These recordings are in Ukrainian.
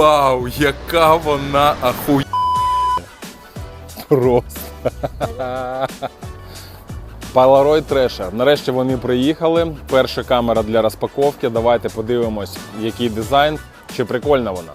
Вау, яка вона ахує. Просто. Polaroid Treasure. Нарешті вони приїхали. Перша камера для розпаковки. Давайте подивимось, який дизайн. Чи прикольна вона.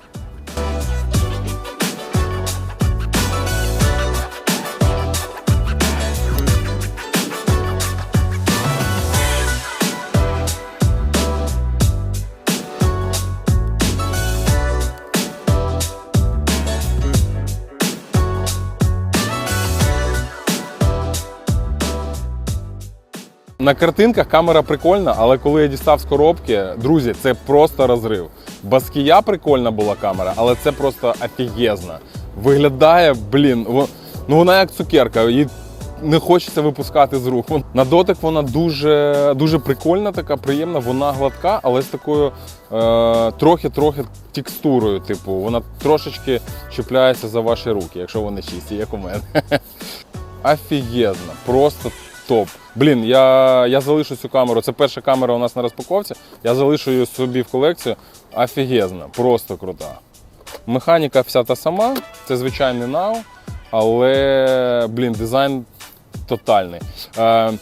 На картинках камера прикольна, але коли я дістав з коробки, друзі, це просто розрив. Баскія прикольна була камера, але це просто офігезна. Виглядає, блін, ну вона як цукерка, її не хочеться випускати з рук. На дотик вона дуже, дуже прикольна, така приємна, вона гладка, але з такою е, трохи-трохи текстурою. Типу, вона трошечки чіпляється за ваші руки, якщо вони чисті, як у мене. Офігезно, просто топ. Блін, я, я залишу цю камеру. Це перша камера у нас на розпаковці. Я залишу її собі в колекцію. Офігезна, просто крута. Механіка вся та сама, це звичайний нау, але блін, дизайн тотальний. Е,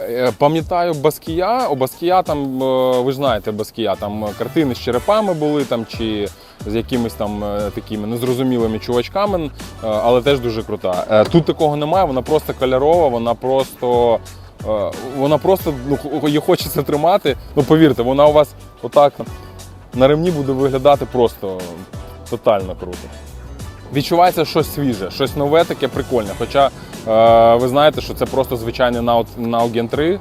е, Пам'ятаю Баскія. У Баскія там, е, ви ж знаєте, Баскія, там картини з черепами були там, чи з якимись там е, такими незрозумілими чувачками, е, але теж дуже крута. Е, Тут такого немає, вона просто кольорова, вона просто. Вона просто ну, її хочеться тримати. Ну повірте, вона у вас отак на ремні буде виглядати просто тотально круто. Відчувається щось свіже, щось нове, таке прикольне. Хоча е, ви знаєте, що це просто звичайний Nao Gen 3,